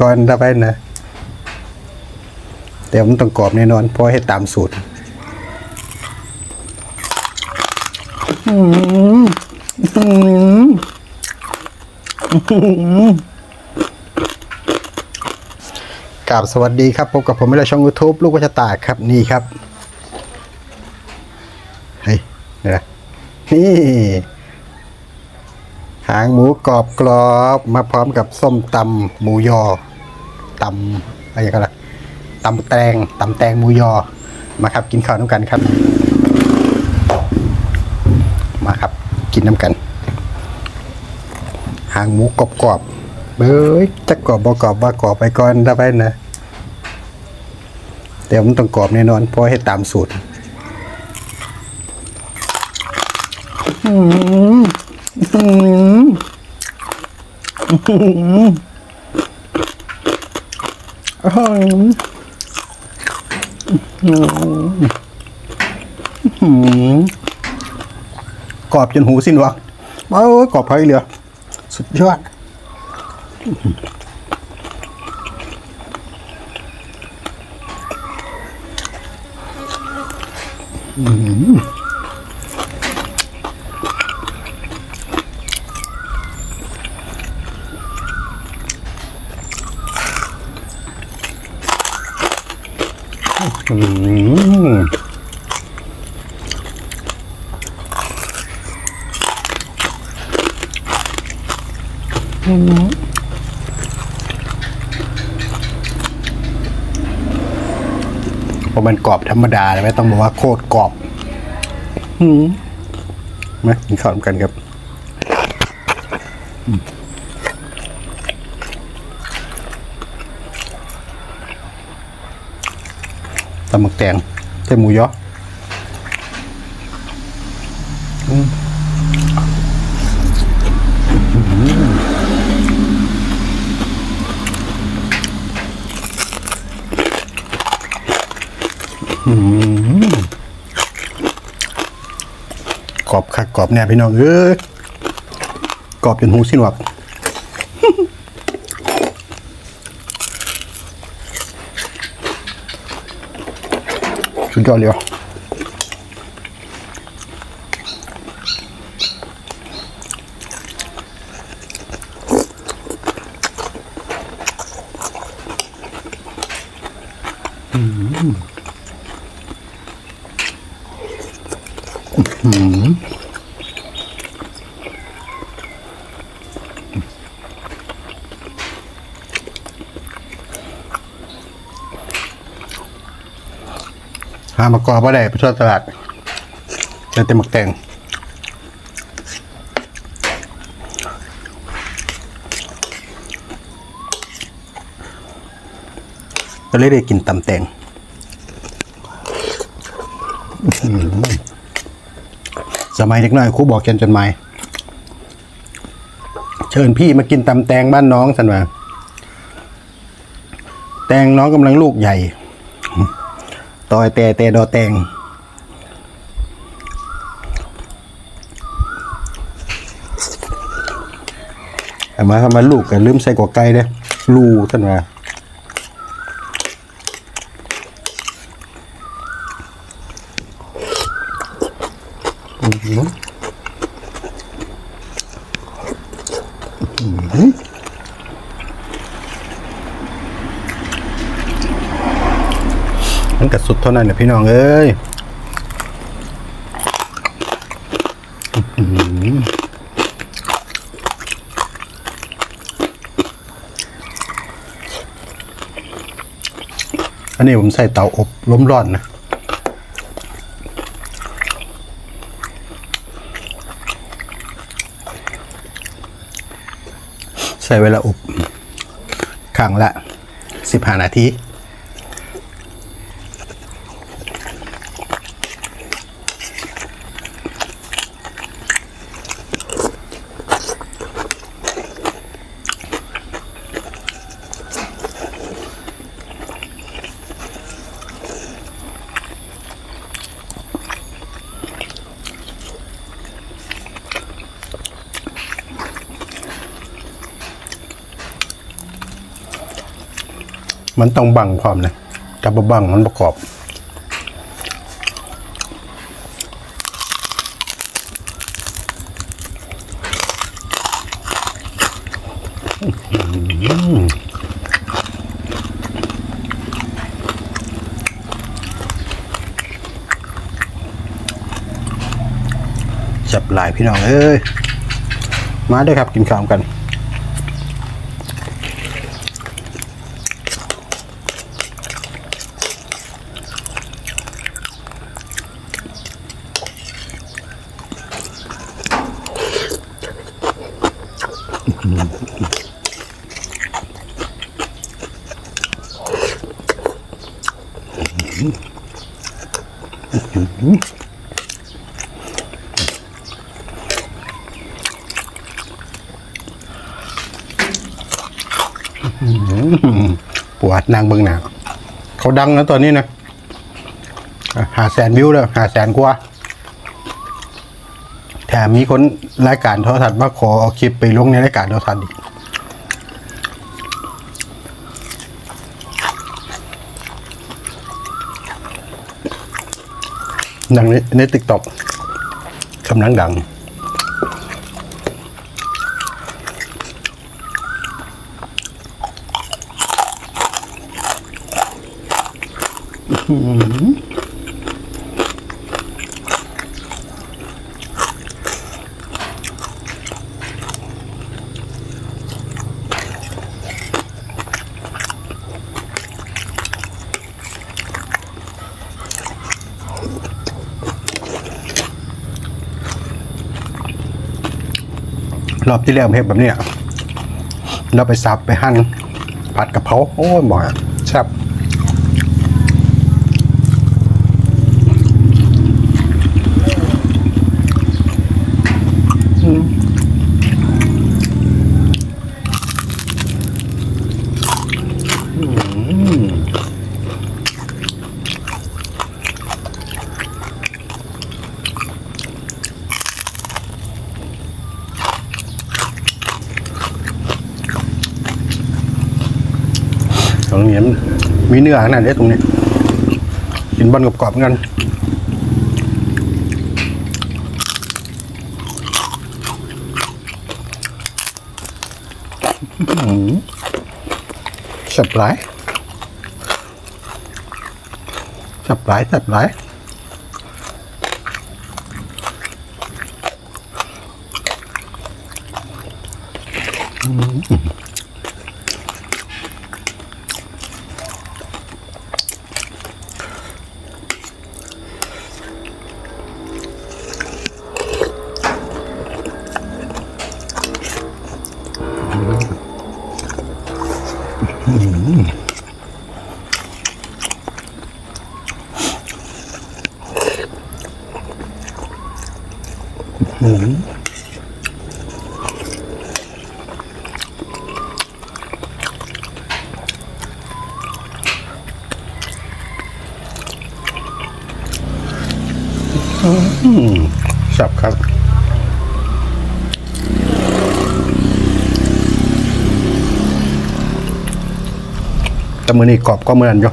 ก่อนถ้าไปนะแต่มันต้องกรอบแน่นอนเพราะให้ตามสูตรอืมอืมกราบสวัสดีครับพบกับผมไม่ละช่องยูทูบลูกวัชตาครับนี่ครับเฮ้ยเดี๋ยวนะนี่หางหมูกรอบกรอบมาพร้อมกับส้มตำหมูยอ ตำอะไรกันล่ะตำแตงตำแตงมูยอมาครับกินข้าวน้ำกันครับ มาครับกินน้ำกัน หางหมูกรอบกรอบเบ้ยจะกรอบบ่กรอบว่ากรอบไปก่อนถ้าไปนะแต่มันต้องกรอบแน่นอนเพราะให้ตามสูตรอืมอืมอืม กรอบจนหูสิ้นวังโอ้ยกรอบพอยเหลือ สุดยอดอื เพราะมันกรอบธรรมดาเลยไม่ต้องบอกว่าโคตรกรอบอืมมากินข้าวกันครับอืมตำหมึกแตงใส่หมูยออืม กรอบแน่พี่น้องเอ้ยกรอบจนหูสิ้นหวักสุดยอดเลยว่ะอื หามากรอบว่าได้ไปทั่วตลาดแต่เต็มหมกแตงก็เลยได้กินตำแตงสมัยเด็กน้อยครูบอกเขียนจดหมายเชิญพี่มากินตำแตงบ้านน้องสันว่าแตงน้องกำลังลูกใหญ่ ตอยแต่แต่ดอแตงเอามาทำมาลูกกันลืมใส่กว่าไก่เด้ลูท่านว่าอืมหืออื้อหือ มันกัดสุดเท่านั้นแหละพี่น้องเอ้ยอันนี้ผมใส่เตาอบล้มร้อนนะใช้เวลาอบครั้งละสิบห้านาที มันต้องบังความนะถ้าบบังมันประกอบจับหลายพี่น้องเอ้ยมาด้วยครับกินข้าวกัน ปวดนางเบิงหนาเขาดังนะตอนนี้นะหาแสนวิวแล้วหาแสนกว่า แถมมีคนรายการโทรทัศน์มาขอเอาคลิปไปลงในรายการโทรทัศน์อีก ดังในในติ๊กต็อกกำลังดัง อืม รอบที่แล้วผมเห็นแบบเนี้ยเราไปสับไปหั่นผัดกะเพราโอ้ยบอกอะแซ่บ มีเนื้อขนาดนี้ตรงนี้ กินบอลกรอบๆเหมือนกันสับหลายสับหลายสับหลายอืม อืมสับครับ แต่มือนี่กรอบก็เหมือนอยู่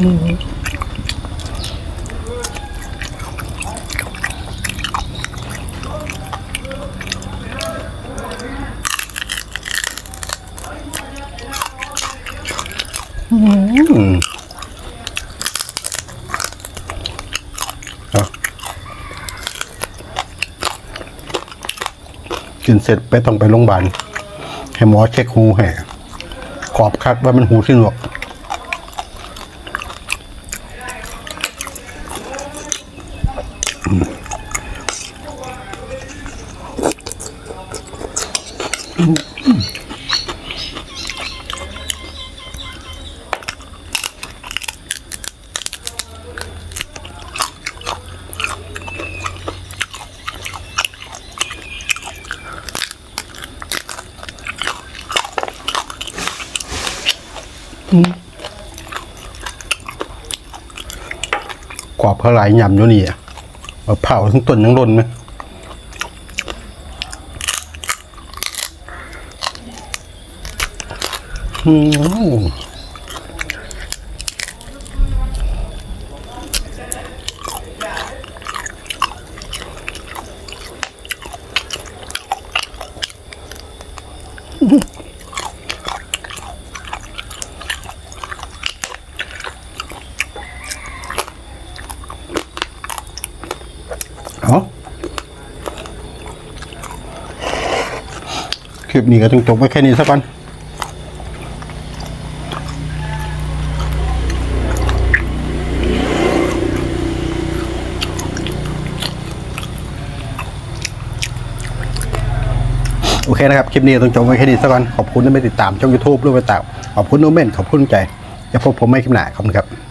อื กินเสร็จไปต้องไปโรงพยาบาลให้หมอเช็คหูให้ขอบคักว่ามันหูที่หนวก กรอบเท่าไหร่ยำอยู่นี่อะเผาทั้งต้นทั้งร่นไหอืมอืม ลิปนี้ก็ต้องจบไว้แค่นี้สักก่อนโอเคนะครับ คลิปนี้ต้องจบไว้แค่นี้สักก่อนขอบคุณที่ไม่ติดตามช่อง YouTube รูปไปตามขอบคุณโนเมนขอบคุณใจจะพบผมไม่คลิปหน้าขอบคุณครับ